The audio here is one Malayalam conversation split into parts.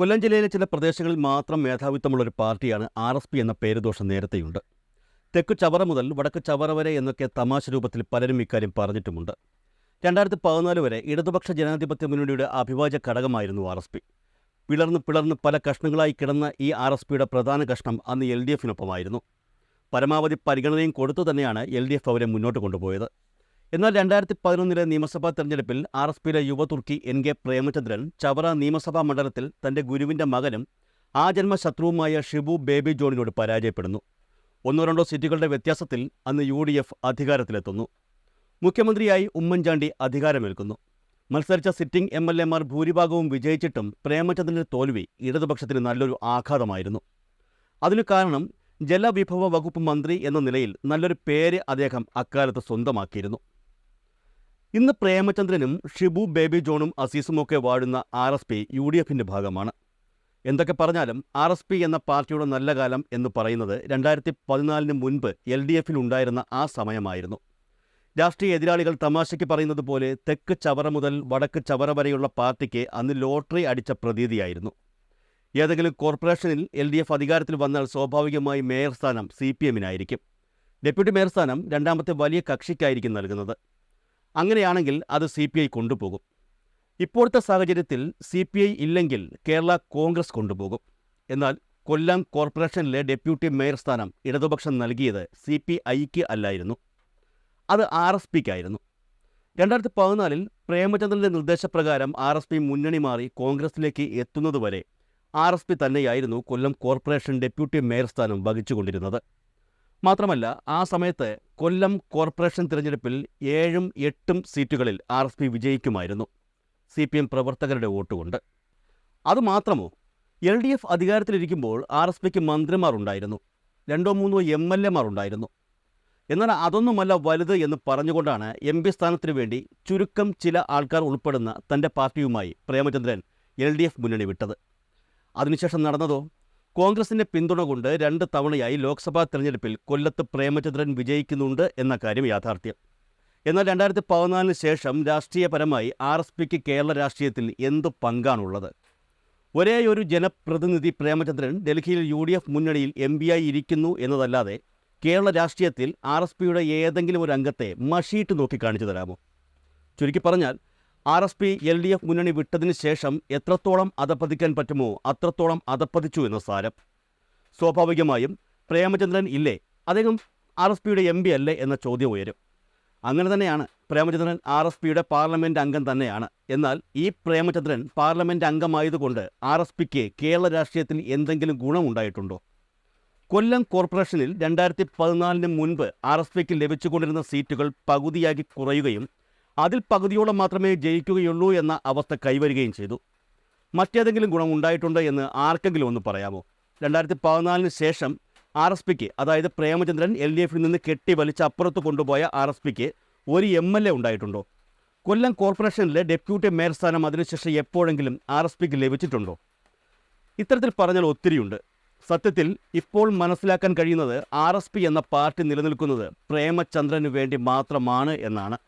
കൊല്ലം ജില്ലയിലെ ചില പ്രദേശങ്ങളിൽ മാത്രം മേധാവിത്വമുള്ള ഒരു പാർട്ടിയാണ് ആർ എസ് പി എന്ന പേരുദോഷം നേരത്തെയുണ്ട്. തെക്കു ചവറ മുതൽ വടക്ക് ചവറ വരെ എന്നൊക്കെ തമാശ രൂപത്തിൽ പലരും ഇക്കാര്യം പറഞ്ഞിട്ടുമുണ്ട്. രണ്ടായിരത്തി പതിനാല് വരെ ഇടതുപക്ഷ ജനാധിപത്യ മുന്നണിയുടെ അഭിവാജ്യ ഘടകമായിരുന്നു ആർ എസ് പി. പിളർന്ന് പിളർന്ന് പല കഷ്ണങ്ങളായി കിടന്ന ഈ ആർ എസ് പിയുടെ പ്രധാന കഷ്ണം അന്ന് എൽ ഡി എഫിനൊപ്പമായിരുന്നു. പരമാവധി പരിഗണനയും കൊടുത്തു തന്നെയാണ് എൽ ഡി എഫ് അവരെ മുന്നോട്ട് കൊണ്ടുപോയത്. എന്നാൽ രണ്ടായിരത്തി പതിനൊന്നിലെ നിയമസഭാ തെരഞ്ഞെടുപ്പിൽ ആർ എസ് പിയിലെ യുവതുർക്കി എൻ കെ പ്രേമചന്ദ്രൻ ചവറ നിയമസഭാ മണ്ഡലത്തിൽ തന്റെ ഗുരുവിന്റെ മകനും ആജന്മ ശത്രുവുമായ ഷിബു ബേബി ജോണിനോട് പരാജയപ്പെടുന്നു. ഒന്നോ രണ്ടോ സീറ്റുകളുടെ വ്യത്യാസത്തിൽ അന്ന് യു ഡി എഫ് അധികാരത്തിലെത്തുന്നു. മുഖ്യമന്ത്രിയായി ഉമ്മൻചാണ്ടി അധികാരമേൽക്കുന്നു. മത്സരിച്ച സിറ്റിംഗ് എം എൽ എമാർ ഭൂരിഭാഗവും വിജയിച്ചിട്ടും പ്രേമചന്ദ്രന്റെ തോൽവി ഇടതുപക്ഷത്തിന് നല്ലൊരു ആഘാതമായിരുന്നു. അതിനു കാരണം ജലവിഭവ വകുപ്പ് മന്ത്രി എന്ന നിലയിൽ നല്ലൊരു പേര് അദ്ദേഹം അക്കാലത്ത് സ്വന്തമാക്കിയിരുന്നു. ഇന്ന് പ്രേമചന്ദ്രനും ഷിബു ബേബി ജോണും അസീസുമൊക്കെ വാഴുന്ന R S P U D എഫിന്റെ ഭാഗമാണ്. എന്തൊക്കെ പറഞ്ഞാലും ആർ എസ് പി എന്ന പാർട്ടിയുടെ നല്ല കാലം എന്ന് പറയുന്നത് രണ്ടായിരത്തി പതിനാലിന് മുൻപ് എൽ ഡി എഫിൽ ഉണ്ടായിരുന്ന ആ സമയമായിരുന്നു. രാഷ്ട്രീയ എതിരാളികൾ തമാശയ്ക്ക് പറയുന്നത് പോലെ തെക്ക് ചവറ മുതൽ വടക്ക് ചവറ വരെയുള്ള പാർട്ടിക്ക് അന്ന് ലോട്ടറി അടിച്ച പ്രതീതിയായിരുന്നു. ഏതെങ്കിലും കോർപ്പറേഷനിൽ എൽ ഡി എഫ് അധികാരത്തിൽ വന്നാൽ സ്വാഭാവികമായി മേയർ സ്ഥാനം സി പി എമ്മിനായിരിക്കും. ഡെപ്യൂട്ടി മേയർ സ്ഥാനം രണ്ടാമത്തെ വലിയ കക്ഷിക്കായിരിക്കും നൽകുന്നത്. അങ്ങനെയാണെങ്കിൽ അത് സി പി ഐ കൊണ്ടുപോകും. ഇപ്പോഴത്തെ സാഹചര്യത്തിൽ സി പി ഐ ഇല്ലെങ്കിൽ കേരള കോൺഗ്രസ് കൊണ്ടുപോകും. എന്നാൽ കൊല്ലം കോർപ്പറേഷനിലെ ഡെപ്യൂട്ടി മേയർ സ്ഥാനം ഇടതുപക്ഷം നൽകിയത് സി പി ഐക്ക് അല്ലായിരുന്നു. അത് ആർ എസ് പിക്കായിരുന്നു. രണ്ടായിരത്തി പതിനാലിൽ പ്രേമചന്ദ്രന്റെ നിർദ്ദേശപ്രകാരം ആർ എസ് പി മുന്നണി മാറി കോൺഗ്രസിലേക്ക് എത്തുന്നതുവരെ ആർ എസ് പി തന്നെയായിരുന്നു കൊല്ലം കോർപ്പറേഷൻ ഡെപ്യൂട്ടി മേയർ സ്ഥാനം വഹിച്ചുകൊണ്ടിരുന്നത്. മാത്രമല്ല ആ സമയത്ത് കൊല്ലം കോർപ്പറേഷൻ തിരഞ്ഞെടുപ്പിൽ ഏഴും എട്ടും സീറ്റുകളിൽ ആർ എസ് പി വിജയിക്കുമായിരുന്നു. സി പി എം പ്രവർത്തകരുടെ വോട്ടുകൊണ്ട്. അതുമാത്രമോ എൽ ഡി എഫ് അധികാരത്തിലിരിക്കുമ്പോൾ ആർ എസ് പിക്ക് മന്ത്രിമാർ ഉണ്ടായിരുന്നു. രണ്ടോ മൂന്നോ എം എൽ എമാർ ഉണ്ടായിരുന്നു. എന്നാൽ അതൊന്നുമല്ല വലുത് എന്ന് പറഞ്ഞുകൊണ്ടാണ് എം പി സ്ഥാനത്തിനു വേണ്ടി ചുരുക്കം ചില ആൾക്കാർ ഉൾപ്പെടുന്ന തന്റെ പാർട്ടിയുമായി പ്രേമചന്ദ്രൻ എൽ ഡി എഫ് മുന്നണി വിട്ടത്. അതിനുശേഷം നടന്നതോ? കോൺഗ്രസിന്റെ പിന്തുണ കൊണ്ട് രണ്ട് തവണയായി ലോക്സഭാ തെരഞ്ഞെടുപ്പിൽ കൊല്ലത്ത് പ്രേമചന്ദ്രൻ വിജയിക്കുന്നുണ്ട് എന്ന കാര്യം യാഥാർത്ഥ്യം. എന്നാൽ രണ്ടായിരത്തി പതിനാലിന് ശേഷം രാഷ്ട്രീയപരമായി ആർ എസ് പിക്ക് കേരള രാഷ്ട്രീയത്തിൽ എന്ത് പങ്കാണുള്ളത്? ഒരേ ഒരു ജനപ്രതിനിധി പ്രേമചന്ദ്രൻ ഡൽഹിയിൽ യു ഡി എഫ് മുന്നണിയിൽ എം പിയായി ഇരിക്കുന്നു എന്നതല്ലാതെ കേരള രാഷ്ട്രീയത്തിൽ ആർ എസ് പിയുടെ ഏതെങ്കിലും ഒരു അംഗത്തെ മഷീട്ട് നോക്കി കാണിച്ചു തരാമോ? ചുരുക്കി പറഞ്ഞാൽ R S P L D F മുന്നണി വിട്ടതിന് ശേഷം എത്രത്തോളം അധപ്പതിക്കാൻ പറ്റുമോ അത്രത്തോളം അധപ്പതിച്ചു എന്ന സാരം. സ്വാഭാവികമായും പ്രേമചന്ദ്രൻ ഇല്ലേ? അദ്ദേഹം ആർ എസ് പിയുടെ എം പി അല്ലേ എന്ന ചോദ്യം ഉയരും. അങ്ങനെ തന്നെയാണ് പ്രേമചന്ദ്രൻ ആർ എസ് പിയുടെ പാർലമെന്റ് അംഗം തന്നെയാണ്. എന്നാൽ ഈ പ്രേമചന്ദ്രൻ പാർലമെന്റ് അംഗമായതുകൊണ്ട് ആർ എസ് പിക്ക് കേരള രാഷ്ട്രീയത്തിൽ എന്തെങ്കിലും ഗുണമുണ്ടായിട്ടുണ്ടോ? കൊല്ലം കോർപ്പറേഷനിൽ രണ്ടായിരത്തി പതിനാലിന് മുൻപ് ആർ എസ് പിക്ക് ലഭിച്ചുകൊണ്ടിരുന്ന സീറ്റുകൾ പകുതിയാക്കി കുറയുകയും അതിൽ പകുതിയോളം മാത്രമേ ജയിക്കുകയുള്ളൂ എന്ന അവസ്ഥ കൈവരികയും ചെയ്തു. മറ്റേതെങ്കിലും ഗുണം ഉണ്ടായിട്ടുണ്ട് എന്ന് ആർക്കെങ്കിലും ഒന്ന് പറയാമോ? രണ്ടായിരത്തി പതിനാലിന് ശേഷം ആർ എസ് പിക്ക് അതായത് പ്രേമചന്ദ്രൻ എൽ ഡി എഫിൽ നിന്ന് കെട്ടി വലിച്ച് അപ്പുറത്ത് കൊണ്ടുപോയ ആർ എസ് പിക്ക് ഒരു എം എൽ എ ഉണ്ടായിട്ടുണ്ടോ? കൊല്ലം കോർപ്പറേഷനിലെ ഡെപ്യൂട്ടി മേയർ സ്ഥാനം അതിനുശേഷം എപ്പോഴെങ്കിലും ആർ എസ് പിക്ക് ലഭിച്ചിട്ടുണ്ടോ? ഇത്തരത്തിൽ പറഞ്ഞാൽ ഒത്തിരിയുണ്ട്. സത്യത്തിൽ ഇപ്പോൾ മനസ്സിലാക്കാൻ കഴിയുന്നത് ആർ എസ് പി എന്ന പാർട്ടി നിലനിൽക്കുന്നത് പ്രേമചന്ദ്രന് വേണ്ടി മാത്രമാണ് എന്നാണ്.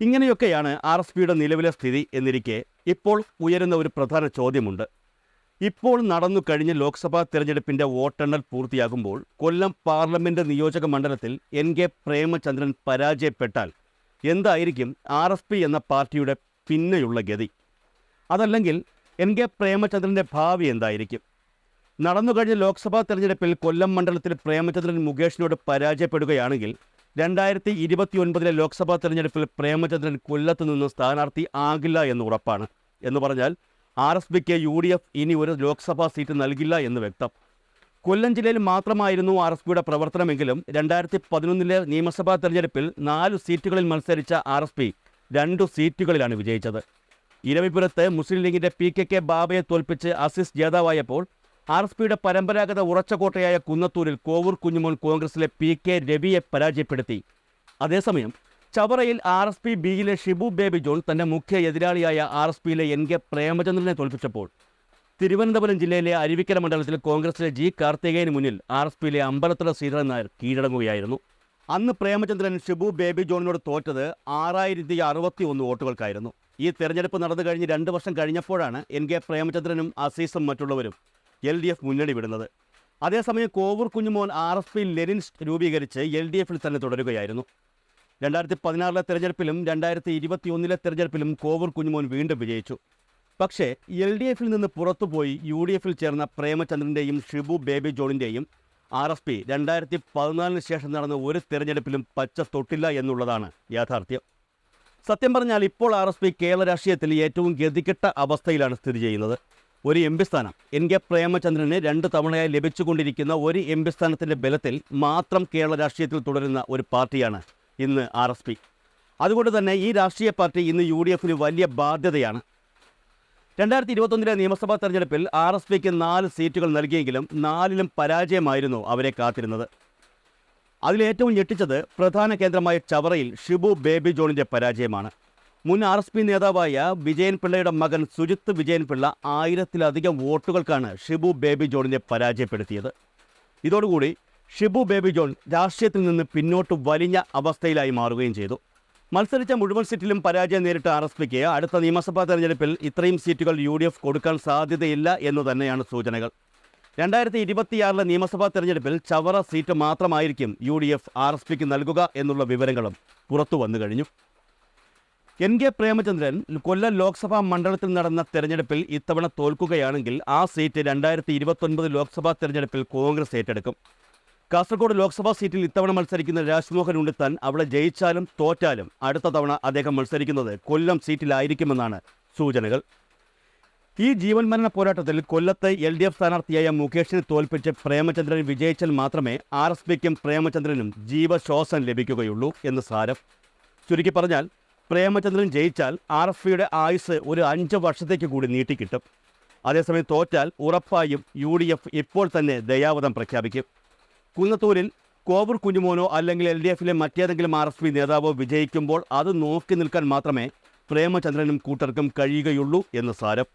ഇങ്ങനെയൊക്കെയാണ് ആർ എസ് പിയുടെ നിലവിലെ സ്ഥിതി എന്നിരിക്കെ ഇപ്പോൾ ഉയരുന്ന ഒരു പ്രധാന ചോദ്യമുണ്ട്. ഇപ്പോൾ നടന്നു കഴിഞ്ഞ ലോക്സഭാ തെരഞ്ഞെടുപ്പിന്റെ വോട്ടെണ്ണൽ പൂർത്തിയാകുമ്പോൾ കൊല്ലം പാർലമെന്റ് നിയോജക മണ്ഡലത്തിൽ എൻ കെ പ്രേമചന്ദ്രൻ പരാജയപ്പെട്ടാൽ എന്തായിരിക്കും ആർ എസ് പി എന്ന പാർട്ടിയുടെ പിന്നെയുള്ള ഗതി? അതല്ലെങ്കിൽ എൻ കെ പ്രേമചന്ദ്രന്റെ ഭാവി എന്തായിരിക്കും? നടന്നു കഴിഞ്ഞ ലോക്സഭാ തെരഞ്ഞെടുപ്പിൽ കൊല്ലം മണ്ഡലത്തിൽ പ്രേമചന്ദ്രൻ മുകേഷിനോട് പരാജയപ്പെടുകയാണെങ്കിൽ രണ്ടായിരത്തി ഇരുപത്തി ഒൻപതിലെ ലോക്സഭാ തെരഞ്ഞെടുപ്പിൽ പ്രേമചന്ദ്രൻ കൊല്ലത്ത് നിന്ന് സ്ഥാനാർത്ഥി ആകില്ല എന്ന് ഉറപ്പാണ്. എന്ന് പറഞ്ഞാൽ ആർ എസ് പിക്ക് യു ഡി എഫ് ഇനി ഒരു ലോക്സഭാ സീറ്റ് നൽകില്ല എന്ന് വ്യക്തം. കൊല്ലം ജില്ലയിൽ മാത്രമായിരുന്നു ആർ എസ് പിയുടെ പ്രവർത്തനമെങ്കിലും രണ്ടായിരത്തി പതിനൊന്നിലെ നിയമസഭാ തെരഞ്ഞെടുപ്പിൽ നാല് സീറ്റുകളിൽ മത്സരിച്ച ആർ എസ് പി രണ്ടു സീറ്റുകളിലാണ് വിജയിച്ചത്. ഇരവിപുരത്ത് മുസ്ലിം ലീഗിന്റെ പി കെ കെ ബാബയെ തോൽപ്പിച്ച് അസിസ് ജേതാവായപ്പോൾ ആർ എസ് പിയുടെ പരമ്പരാഗത ഉറച്ചകോട്ടയായ കുന്നത്തൂരിൽ കോവൂർ കുഞ്ഞുമോൻ കോൺഗ്രസിലെ പി കെ രവിയെ പരാജയപ്പെടുത്തി. അതേസമയം ചവറയിൽ ആർ എസ് പി ബിയിലെ ഷിബു ബേബി ജോൺ തന്റെ മുഖ്യ എതിരാളിയായ ആർ എസ് പിയിലെ എൻ കെ പ്രേമചന്ദ്രനെ തോൽപ്പിച്ചപ്പോൾ. തിരുവനന്തപുരം ജില്ലയിലെ അരുവിക്കര മണ്ഡലത്തിൽ കോൺഗ്രസിലെ ജി കാർത്തികേയന് മുന്നിൽ ആർ എസ് പിയിലെ അമ്പലത്തുള്ള ശ്രീധരൻ നായർ കീഴടങ്ങുകയായിരുന്നു. അന്ന് പ്രേമചന്ദ്രൻ ഷിബു ബേബി ജോണിനോട് തോറ്റത് ആറായിരത്തി അറുപത്തി ഒന്ന് വോട്ടുകൾക്കായിരുന്നു. ഈ തെരഞ്ഞെടുപ്പ് നടന്നു കഴിഞ്ഞ് രണ്ട് വർഷം കഴിഞ്ഞപ്പോഴാണ് എൻ കെ പ്രേമചന്ദ്രനും അസീസും മറ്റുള്ളവരും എൽ ഡി എഫ് മുന്നണി വിടുന്നത്. അതേസമയം Kovoor Kunjumon R S P Lenin രൂപീകരിച്ച് എൽ ഡി എഫിൽ തന്നെ തുടരുകയായിരുന്നു. രണ്ടായിരത്തി പതിനാറിലെ തെരഞ്ഞെടുപ്പിലും രണ്ടായിരത്തി ഇരുപത്തി ഒന്നിലെ തെരഞ്ഞെടുപ്പിലും കോവൂർ കുഞ്ഞുമോൻ വീണ്ടും വിജയിച്ചു. പക്ഷേ എൽ ഡി എഫിൽ നിന്ന് പുറത്തുപോയി യു ഡി എഫിൽ ചേർന്ന പ്രേമചന്ദ്രന്റെയും ഷിബു ബേബി ജോണിന്റെയും ആർ എസ് പി രണ്ടായിരത്തി പതിനാലിന് ശേഷം നടന്ന ഒരു തെരഞ്ഞെടുപ്പിലും പച്ച തൊട്ടില്ല എന്നുള്ളതാണ് യാഥാർത്ഥ്യം. സത്യം പറഞ്ഞാൽ ഇപ്പോൾ ആർ എസ് പി കേരള രാഷ്ട്രീയത്തിൽ ഏറ്റവും ഗതികെട്ട അവസ്ഥയിലാണ് സ്ഥിതി ചെയ്യുന്നത്. ഒരു എം പി സ്ഥാനം. എൻ കെ പ്രേമചന്ദ്രന് രണ്ട് തവണയായി ലഭിച്ചുകൊണ്ടിരിക്കുന്ന ഒരു എം പി സ്ഥാനത്തിന്റെ ബലത്തിൽ മാത്രം കേരള രാഷ്ട്രീയത്തിൽ തുടരുന്ന ഒരു പാർട്ടിയാണ് ഇന്ന് ആർ എസ് പി. അതുകൊണ്ട് തന്നെ ഈ രാഷ്ട്രീയ പാർട്ടി ഇന്ന് യു ഡി എഫിന് വലിയ ബാധ്യതയാണ്. രണ്ടായിരത്തി ഇരുപത്തൊന്നിലെ നിയമസഭാ തെരഞ്ഞെടുപ്പിൽ ആർ എസ് പിക്ക് നാല് സീറ്റുകൾ നൽകിയെങ്കിലും നാലിലും പരാജയമായിരുന്നു അവരെ കാത്തിരുന്നത്. അതിലേറ്റവും ഞെട്ടിച്ചത് പ്രധാന കേന്ദ്രമായ ചവറയിൽ ഷിബു ബേബി ജോണിന്റെ പരാജയമാണ്. മുൻ ആർ എസ് പി നേതാവായ വിജയൻ പിള്ളയുടെ മകൻ സുജിത്ത് വിജയൻ പിള്ള ആയിരത്തിലധികം വോട്ടുകൾക്കാണ് ഷിബു ബേബി ജോണിനെ പരാജയപ്പെടുത്തിയത്. ഇതോടുകൂടി ഷിബു ബേബി ജോൺ രാഷ്ട്രീയത്തിൽ നിന്ന് പിന്നോട്ട് വലിഞ്ഞ അവസ്ഥയിലായി മാറുകയും ചെയ്തു. മത്സരിച്ച മുഴുവൻ സീറ്റിലും പരാജയം നേരിട്ട ആർ എസ് പിക്ക് അടുത്ത നിയമസഭാ തെരഞ്ഞെടുപ്പിൽ ഇത്രയും സീറ്റുകൾ യു ഡി എഫ് കൊടുക്കാൻ സാധ്യതയില്ല എന്ന് തന്നെയാണ് സൂചനകൾ. രണ്ടായിരത്തി ഇരുപത്തിയാറിലെ നിയമസഭാ തെരഞ്ഞെടുപ്പിൽ ചവറ സീറ്റ് മാത്രമായിരിക്കും U D F R S പിക്ക് നൽകുക എന്നുള്ള വിവരങ്ങളും പുറത്തു വന്നു കഴിഞ്ഞു. എൻ കെ പ്രേമചന്ദ്രൻ കൊല്ലം ലോക്സഭാ മണ്ഡലത്തിൽ നടന്ന തെരഞ്ഞെടുപ്പിൽ ഇത്തവണ തോൽക്കുകയാണെങ്കിൽ ആ സീറ്റ് രണ്ടായിരത്തി ഇരുപത്തൊൻപത് ലോക്സഭാ തെരഞ്ഞെടുപ്പിൽ കോൺഗ്രസ് ഏറ്റെടുക്കും. കാസർഗോഡ് ലോക്സഭാ സീറ്റിൽ ഇത്തവണ മത്സരിക്കുന്ന രാജ്മോഹൻ ഉണ്ണിത്താൻ അവിടെ ജയിച്ചാലും തോറ്റാലും അടുത്ത തവണ അദ്ദേഹം മത്സരിക്കുന്നത് കൊല്ലം സീറ്റിലായിരിക്കുമെന്നാണ് സൂചനകൾ. ഈ ജീവൻ മരണ പോരാട്ടത്തിൽ കൊല്ലത്തെ എൽ ഡി എഫ് സ്ഥാനാർത്ഥിയായ മുകേഷിനെ തോൽപ്പിച്ച് പ്രേമചന്ദ്രൻ വിജയിച്ചാൽ മാത്രമേ ആർ എസ് പിക്കും പ്രേമചന്ദ്രനും ജീവശ്വാസം ലഭിക്കുകയുള്ളൂ എന്ന് സാരം. ചുരുക്കി പറഞ്ഞാൽ പ്രേമചന്ദ്രൻ ജയിച്ചാൽ ആർ എഫ് പിയുടെ ആയുസ് ഒരു അഞ്ച് വർഷത്തേക്ക് കൂടി നീട്ടിക്കിട്ടും. അതേസമയം തോറ്റാൽ ഉറപ്പായും യു ഡി എഫ് ഇപ്പോൾ തന്നെ ദയാവധം പ്രഖ്യാപിക്കും. കുന്നത്തൂരിൽ കോവൂർ കുഞ്ഞുമോനോ അല്ലെങ്കിൽ എൽ ഡി എഫിലെ മറ്റേതെങ്കിലും ആർ എസ് പി നേതാവോ വിജയിക്കുമ്പോൾ അത് നോക്കി നിൽക്കാൻ മാത്രമേ പ്രേമചന്ദ്രനും കൂട്ടർക്കും കഴിയുകയുള്ളൂ എന്ന് സാരം.